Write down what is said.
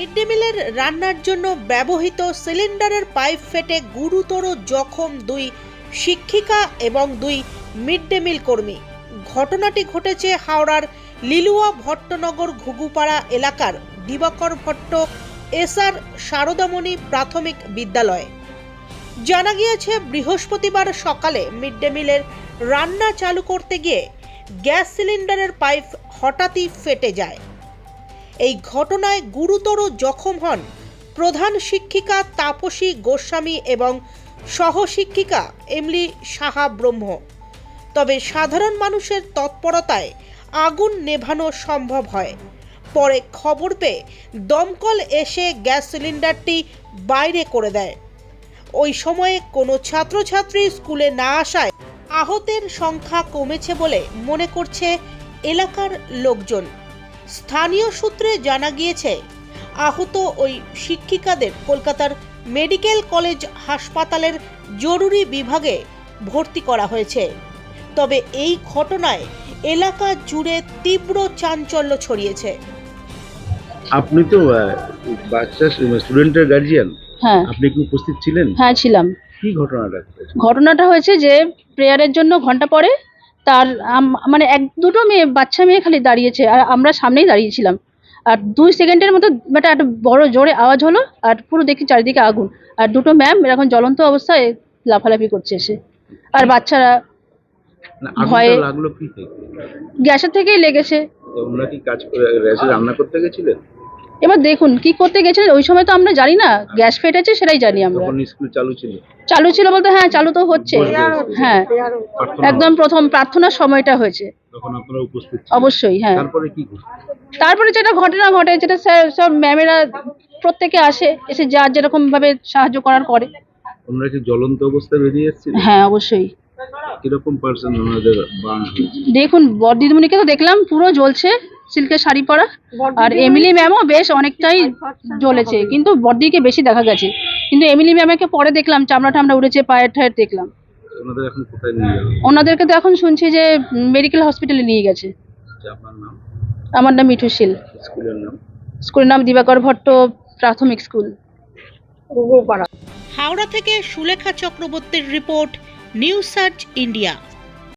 Mid day মিলের রান্নার জন্য ব্যবহৃত সিলিন্ডারের পাইপ ফেটে গুরুতর জখম দুই শিক্ষিকা এবং দুই মিড ডে মিল কর্মী। ঘটনাটি ঘটেছে হাওড়ার লিলুয়া ভট্টনগর ঘুঘুপাড়া এলাকার দিবাকর ভট্ট এসআর শারদামণি প্রাথমিক বিদ্যালয়ে। জানা গিয়েছে, বৃহস্পতিবার সকালে মিড ডে মিলের রান্না চালু করতে গিয়ে গ্যাস সিলিন্ডারের পাইপ হঠাৎই ফেটে যায়। এই ঘটনায় গুরুতর জখম হন প্রধান শিক্ষিকা তাপসী গোস্বামী এবং সহশিক্ষিকা এমলি সাহা ব্রহ্ম। তবে সাধারণ মানুষের তৎপরতায় আগুন নেভানো সম্ভব হয়। পরে খবর পেয়ে দমকল এসে গ্যাস সিলিন্ডারটি বাইরে করে দেয়। ওই সময়ে কোনো ছাত্রছাত্রী স্কুলে না আসায় আহতের সংখ্যা কমেছে বলে মনে করছে এলাকার লোকজন। স্থানীয় সূত্রে জানা গিয়েছে আহত ওই শিক্ষিকাদের কলকাতার মেডিকেল কলেজ হাসপাতালের জরুরি বিভাগে ভর্তি করা হয়েছে। তবে এই ঘটনায় এলাকা জুড়ে তীব্র চাঞ্চল্য ছড়িয়েছে। আপনি তো বাচ্চা স্টুডেন্টের গার্জিয়ান হ্যাঁ। আপনি কি উপস্থিত ছিলেন? হ্যাঁ ছিলাম। কি ঘটনাটা ঘটনাটা হয়েছে যে প্রেয়ারের জন্য ঘণ্টা পরে তার মানে এক দুটো মেয়ে বাচ্চা মেয়ে খালি দাঁড়িয়েছে আর আমরা সামনেই দাঁড়িয়েছিলাম। আর দুই সেকেন্ডের মতো একটা একটা বড় জোরে আওয়াজ হলো আর পুরো দেখি চারিদিকে আগুন। আর দুটো ম্যাম এরকম জ্বলন্ত অবস্থায় লাফালাফি করছে এসে। আর বাচ্চারা ভয়ে- লাগল কি গ্যাসের থেকেই লেগেছে। কি কাজ রান্না করতে গেছিলেন এবার দেখুন কি করতে গেছিলেন? ওই সময় তো আমরা জানি না গ্যাস ফেটেছে সেটাই জানি আমরা। চালু ছিল। চালু ছিল বলতে হ্যাঁ চালু তো হচ্ছে। হ্যাঁ একদম প্রথম প্রার্থনার সময়টা হয়েছে। অবশ্যই হ্যাঁ। তারপরে যেটা ঘটনা ঘটে যেটা স্যার সব ম্যামেরা প্রত্যেকে আসে এসে যার যেরকম ভাবে সাহায্য করার করে। ওনারা কি জ্বলন্ত অবস্থায় বেরিয়ে এসেছিলেন হ্যাঁ অবশ্যই। কীরকম ওনাদের দেখুন বর দিদিমণিকে তো দেখলাম পুরো জ্বলছে। সিল্কের শাড়ি পরা। আর এমিলি ম্যামও বেশ অনেকটাই জ্বলেছে কিন্তু বড়দিকে বেশি দেখা গেছে। কিন্তু এমিলি ম্যামকে পরে দেখলাম চামড়া টামড়া উড়েছে পায়ের ঠায়ের দেখলাম। ওনাদের এখন কোথায় নিয়ে যাবেন ওনাদেরকে তো এখন শুনছি যে মেডিকেল হসপিটালে নিয়ে গেছে। আচ্ছা, আপনার নাম? আমার নাম মিঠু শীল। স্কুলের নাম? স্কুলের নাম দিবাকর ভট্ট প্রাথমিক স্কুল। হাওড়া থেকে সুলেখা চক্রবর্তীর রিপোর্ট নিউজ সার্চ ইন্ডিয়া।